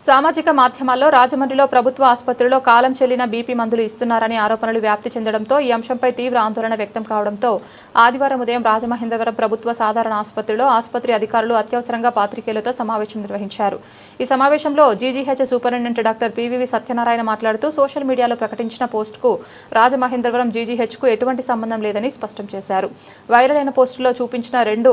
సామాజిక మాధ్యమాల్లో రాజమండ్రిలో ప్రభుత్వ ఆసుపత్రిలో కాలం చెల్లిన బీపీ మందులు ఇస్తున్నారని ఆరోపణలు వ్యాప్తి చెందడంతో ఈ అంశంపై తీవ్ర ఆందోళన వ్యక్తం కావడంతో ఆదివారం ఉదయం రాజమహేంద్రవరం ప్రభుత్వ సాధారణ ఆసుపత్రిలో ఆసుపత్రి అధికారులు అత్యవసరంగా పాత్రికేయులతో సమావేశం నిర్వహించారు. ఈ సమావేశంలో GGH superintendent doctor PVV Satyanarayana మాట్లాడుతూ సోషల్ మీడియాలో ప్రకటించిన పోస్టుకు రాజమహేంద్రవరం జీజీహెచ్కు ఎటువంటి సంబంధం లేదని స్పష్టం చేశారు. వైరల్ అయిన పోస్టులో చూపించిన రెండు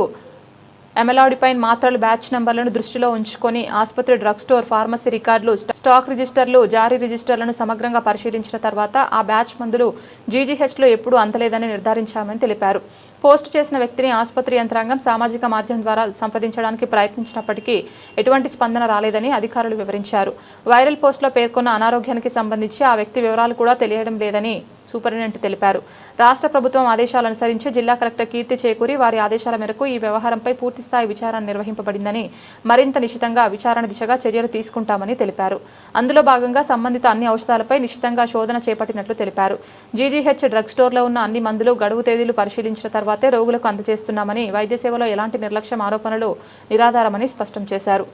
ఎమలాడిపైన్ మాత్రలు బ్యాచ్ నంబర్లను దృష్టిలో ఉంచుకొని ఆసుపత్రి డ్రగ్ స్టోర్ ఫార్మసీ రికార్డులు స్టాక్ రిజిస్టర్లు జారీ రిజిస్టర్లను సమగ్రంగా పరిశీలించిన తర్వాత ఆ బ్యాచ్ మందులు జీజీహెచ్లో ఎప్పుడూ అందలేదని నిర్ధారించామని తెలిపారు. పోస్టు చేసిన వ్యక్తిని ఆసుపత్రి యంత్రాంగం సామాజిక మాధ్యమం ద్వారా సంప్రదించడానికి ప్రయత్నించినప్పటికీ ఎటువంటి స్పందన రాలేదని అధికారులు వివరించారు. వైరల్ పోస్టులో పేర్కొన్న అనారోగ్యానికి సంబంధించి ఆ వ్యక్తి వివరాలు కూడా తెలియడం లేదని సూపరింటెండెంట్ తెలిపారు. రాష్ట్ర ప్రభుత్వం ఆదేశాలు అనుసరించి జిల్లా కలెక్టర్ కీర్తి చేకూరి వారి ఆదేశాల మేరకు ఈ వ్యవహారంపై పూర్తిస్థాయి విచారణ నిర్వహింపబడిందని మరింత నిశితంగా విచారణ దిశగా చర్యలు తీసుకుంటామని తెలిపారు. అందులో భాగంగా సంబంధిత అన్ని ఔషధాలపై నిశితంగా శోధన చేపట్టినట్లు తెలిపారు. జీజీహెచ్ డ్రగ్ స్టోర్లో ఉన్న అన్ని మందులు గడువు తేదీలు పరిశీలించిన తర్వాతే రోగులకు అందజేస్తున్నామని వైద్య సేవలో ఎలాంటి నిర్లక్ష్యం ఆరోపణలు నిరాధారమని స్పష్టం చేశారు.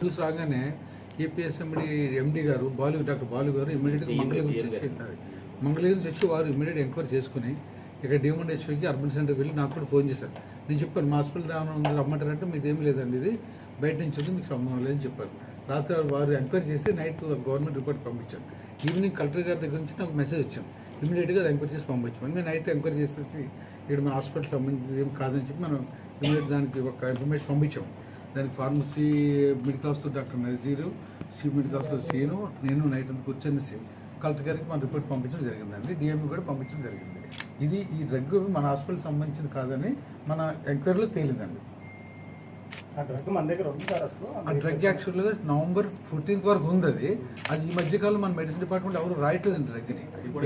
ఏపీఎస్ఎండి ఎండి గారు బాలు డాక్టర్ బాలు గారు ఇమీడియట్గా మంగళగిరి నుంచి వచ్చి మంగళగిరి నుంచి వచ్చి వారు ఇమీడియట్ ఎంక్వైరీ చేసుకుని ఇక్కడ డిఎండ్ అర్బన్ సెంటర్కి వెళ్ళి నాకు కూడా ఫోన్ చేశారు. నేను చెప్పాను మా హాస్పిటల్ దాని ఉంది రమ్మంటారంటే మీకు ఏమీ లేదండి ఇది. బయట నుంచి వచ్చి మీకు సంబంధం లేదని చెప్పారు. రాత్రి వారు ఎంక్వైరీ చేసి నైట్ గవర్నమెంట్ రిపోర్ట్ పంపించాను ఈవినింగ్ కలెక్టర్ గారి దగ్గర నుంచి నాకు మెసేజ్ వచ్చాను ఇమీడియట్గా అది ఎంక్వైరీ చేసి పంపించాం మేము నైట్ ఎంక్వైరీ చేసేసి ఇక్కడ మన హాస్పిటల్ సంబంధించి ఏం కాదని చెప్పి మనం ఇమీడియట్ దానికి ఒక ఇన్ఫర్మేషన్ పంపించాం. దానికి pharmacy medical officer doctor Nazir chief medical officer scene నేను నైట్ అంతా కూర్చొని కలెక్టర్ గారికి మన రిపోర్ట్ పంపించడం జరిగిందండి. డిఎంఈ కూడా పంపించడం జరిగింది. ఇది ఈ డ్రగ్ మన హాస్పిటల్ సంబంధించింది కాదని మన ఎంక్వైరీలో తేలిందండి. ఆ డ్రగ్ మన దగ్గర ఉంది సార్ అసలు? ఆ డ్రగ్ యాక్చువల్గా నవంబర్ ఫోర్టీన్త్ వరకు ఉంది అది అది ఈ మధ్యకాలం మన మెడిసిన్ డిపార్ట్మెంట్ ఎవరు రాయట్లేదు డ్రగ్ని.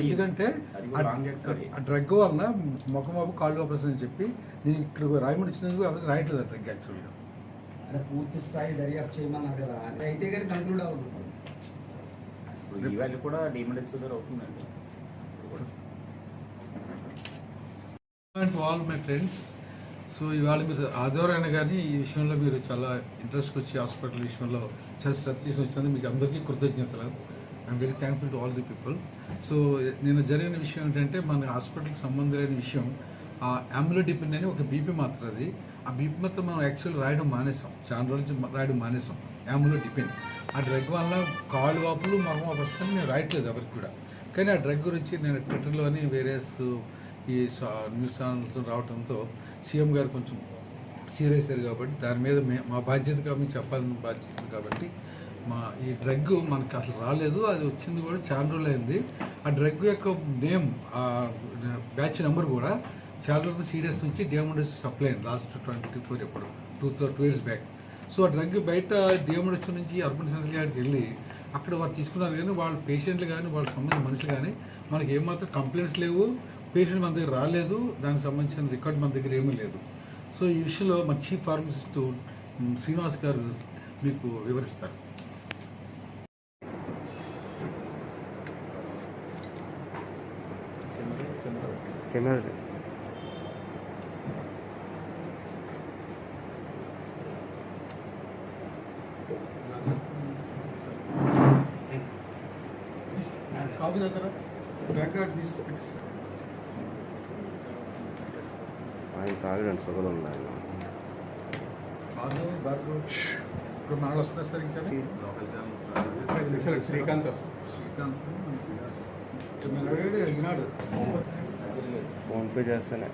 ఎందుకంటే ఆ- డ్రగ్ వలన ముఖమాపు కాళ్ళు ఆపరేషన్ అని చెప్పి నేను ఇక్కడ రాయమండ్రి వచ్చినందుకు ఎవరికి రాయట్లేదు ఆ డ్రగ్ యాక్చువల్గా. పూర్తి స్థాయి దర్యాప్తు చేయమన్నారు కదా. అంటే అయితే కానీ కంక్లూడ్ అవుతుంది. ఇవాళ కూడా డిమాండ్ దగ్గర అవుతుందండి. And all my friends so ఇవాళ మీరు ఆదివారం కానీ ఈ విషయంలో మీరు చాలా ఇంట్రెస్ట్ వచ్చి హాస్పిటల్ విషయంలో చాలా సర్చ్ చేసి వచ్చినందుకు మీకు అందరికీ కృతజ్ఞతలు. I'm very thankful to all the people so నేను జరిగిన విషయం ఏంటంటే మన హాస్పిటల్కి సంబంధం లేని విషయం ఆ అంబులోడిపిన్ అని ఒక బీపీ మాత్రం అది ఆ బీపీ మాత్రం మనం యాక్చువల్ రాయడం మానేసాం. చాలా రోజు నుంచి రాయడం మానేసాం. అంబులోడిపిన్ ఆ డ్రగ్ వల్ల కాళ్ళు వాపులు మొహం వస్తుంది నేను రాయట్లేదు ఎవరికి కూడా. కానీ ఆ డ్రగ్ గురించి నేను ట్విట్టర్లోని వేరే ఈ సా- న్యూస్ ఛానల్స్ రావడంతో సీఎం గారు కొంచెం సీరియస్ అయ్యారు కాబట్టి దాని మీద మే- మా బాధ్యతగా మేము చెప్పాలని బాధ్యత కాబట్టి మా ఈ డ్రగ్ మనకి అసలు రాలేదు. అది వచ్చింది కూడా చాలా రోజులు అయింది. ఆ డ్రగ్ యొక్క నేమ్ ఆ బ్యాచ్ నెంబర్ కూడా చాలా రోజులు సీరియస్ నుంచి డిఎండెస్ సప్లై అయింది. లాస్ట్ ట్వంటీ ఫోర్ ఎప్పుడు two two years back. So ఆ డ్రగ్ బయట దేవమడచ్చు నుంచి అర్బన్ సెంటర్ యార్డ్కి వెళ్ళి అక్కడ వారు తీసుకున్నారు కానీ వాళ్ళ పేషెంట్లు కానీ వాళ్ళకి సంబంధించిన మనుషులు కానీ మనకి ఏమాత్రం కంప్లైంట్స్ లేవు. పేషెంట్ మన దగ్గర రాలేదు. దానికి సంబంధించిన రికార్డ్ మన దగ్గర ఏమీ లేదు. సో ఈ విషయంలో మన చీఫ్ ఫార్మసిస్ట్ శ్రీనివాస్ గారు మీకు వివరిస్తారు. కాపీ దగ్గర రికార్డ్ తీసి పెట్టిస్తారు. ఆయన తాగడానికి ఆయన కాదు, భార్గవ్. ఇప్పుడు నాలుగు సార్ ఇంకా. Local channels Srikanth Srikanth Eenadu PhonePe చేస్తేనే.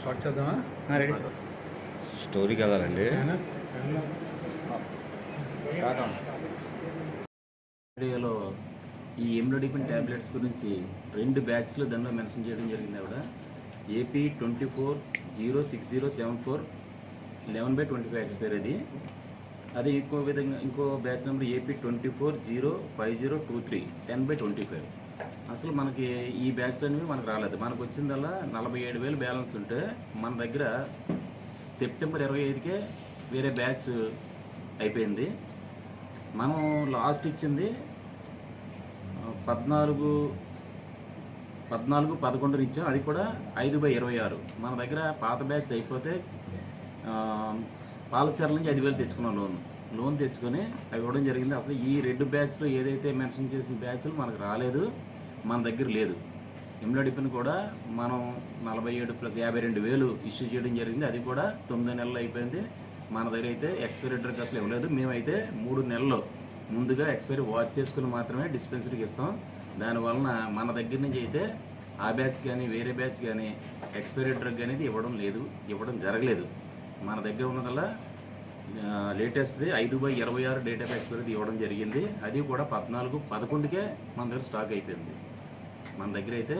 స్టార్ట్ చేద్దామా? స్టోరీకి వెళ్ళాలండి. వీడియోలో ఈ ఎమ్లోడిపిన్ ట్యాబ్లెట్స్ గురించి రెండు బ్యాచ్లు దానిలో మెన్షన్ చేయడం జరిగింది ఆవిడ. AP twenty four zero six zero seven four eleven by twenty five expire అది. అది ఇంకో విధంగా ఇంకో batch number AP twenty four zero five zero two three ten by twenty five. అసలు మనకి ఈ బ్యాచ్లు అనేవి మనకు రాలేదు. మనకు వచ్చిందల్లా నలభై ఏడు వేలు బ్యాలెన్స్ ఉంటే మన దగ్గర సెప్టెంబర్ ఇరవై ఐదుకే వేరే బ్యాచ్ అయిపోయింది. మనం లాస్ట్ ఇచ్చింది పద్నాలుగు పద్నాలుగు పదకొండుని ఇచ్చాం. అది కూడా ఐదు బై ఇరవై ఆరు. మన దగ్గర పాత బ్యాచ్ అయిపోతే పాలచర్ల నుంచి ఐదు వేలు తెచ్చుకున్నాం లోన్. లోన్ తెచ్చుకొని అవి ఇవ్వడం జరిగింది. అసలు ఈ రెండు బ్యాచ్లు ఏదైతే మెన్షన్ చేసిన బ్యాచ్లు మనకు రాలేదు మన దగ్గర లేదు. ఇమ్లడిపిన్ కూడా మనం నలభై ఏడు ప్లస్ యాభై రెండు వేలు ఇష్యూ చేయడం జరిగింది. అది కూడా తొమ్మిది నెలలు అయిపోయింది. మన దగ్గర అయితే ఎక్స్పైరీ డ్రగ్ అసలు ఇవ్వలేదు మేమైతే మూడు నెలలు ముందుగా ఎక్స్పైరీ వాచ్ చేసుకుని మాత్రమే డిస్పెన్సరీకి ఇస్తాం. దానివలన మన దగ్గర నుంచి అయితే ఆ బ్యాచ్ కానీ వేరే బ్యాచ్ కానీ ఎక్స్పైరీ డ్రగ్ అనేది ఇవ్వడం లేదు. ఇవ్వడం జరగలేదు. మన దగ్గర ఉన్నదల్లా లేటెస్ట్ది ఐదు బై ఇరవై ఆరు డేట్ ఆఫ్ ఎక్స్పైరీ ఇవ్వడం జరిగింది. అది కూడా పద్నాలుగు పదకొండుకే మన దగ్గర స్టాక్ అయిపోయింది. మన దగ్గర అయితే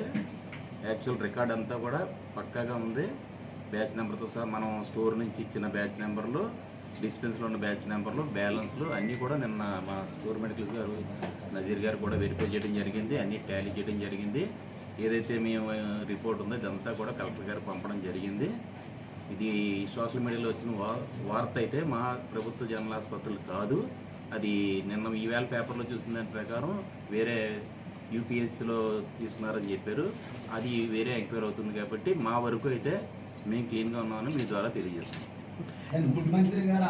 యాక్చువల్ రికార్డ్ అంతా కూడా పక్కాగా ఉంది. బ్యాచ్ నెంబర్తో సహా మనం స్టోర్ నుంచి ఇచ్చిన బ్యాచ్ నెంబర్లు డిస్పెన్స్లో ఉన్న బ్యాచ్ నెంబర్లు బ్యాలెన్స్లు అన్నీ కూడా నిన్న మా స్టోర్ మెడికల్ గారు నజీర్ గారు కూడా వెరిఫై చేయడం జరిగింది. అన్నీ టాలీ చేయడం జరిగింది. ఏదైతే మేము రిపోర్ట్ ఉందో ఇదంతా కూడా కలెక్టర్ గారు పంపడం జరిగింది. ఇది సోషల్ మీడియాలో వచ్చిన వార్త అయితే మా ప్రభుత్వ జనరల్ ఆసుపత్రులు కాదు. అది నిన్న ఈవేళ పేపర్లో చూసిన దాని ప్రకారం వేరే యూపీఎస్సీలో తీసుకున్నారని చెప్పారు. అది వేరే ఎంక్వైరీ అవుతుంది కాబట్టి మా వరకు అయితే మేము క్లీన్గా ఉన్నామని మీ ద్వారా తెలియజేస్తాం ముఖ్యమంత్రి గారు